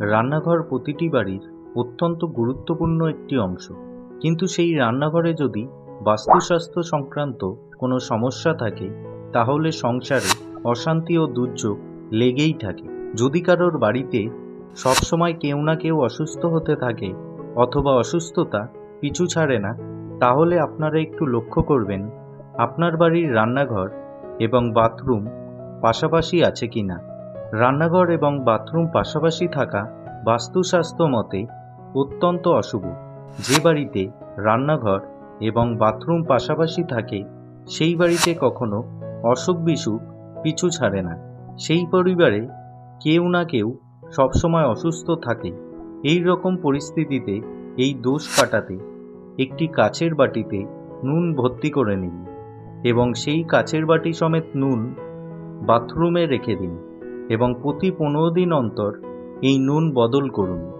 রান্নাঘর প্রতিটি বাড়ির অত্যন্ত গুরুত্বপূর্ণ একটি অংশ। কিন্তু সেই রান্নাঘরে যদি বাস্তুস্বাস্থ্য সংক্রান্ত কোনো সমস্যা থাকে, তাহলে সংসারে অশান্তি ও দুর্যোগ লেগেই থাকে। যদি কারোর বাড়িতে সবসময় কেউ না কেউ অসুস্থ হতে থাকে অথবা অসুস্থতা পিছু ছাড়ে না, তাহলে আপনারা একটু লক্ষ্য করবেন, আপনার বাড়ির রান্নাঘর এবং বাথরুম পাশাপাশি আছে কি না রান্নাঘর এবং বাথরুম পাশাপাশি থাকা বাস্তুস্বাস্থ্য মতে অত্যন্ত অশুভ। যে বাড়িতে রান্নাঘর এবং বাথরুম পাশাপাশি থাকে, সেই বাড়িতে কখনো অসুখ বিসুখ পিছু ছাড়ে না। সেই পরিবারে কেউ না কেউ সবসময় অসুস্থ থাকে। এই রকম পরিস্থিতিতে এই দোষ কাটাতে একটি কাচের বাটিতে নুন ভর্তি করে নিন এবং সেই কাচের বাটি সমেত নুন বাথরুমে রেখে দিন। এবং প্রতি পনেরো দিন অন্তর এই নুন বদল করুন।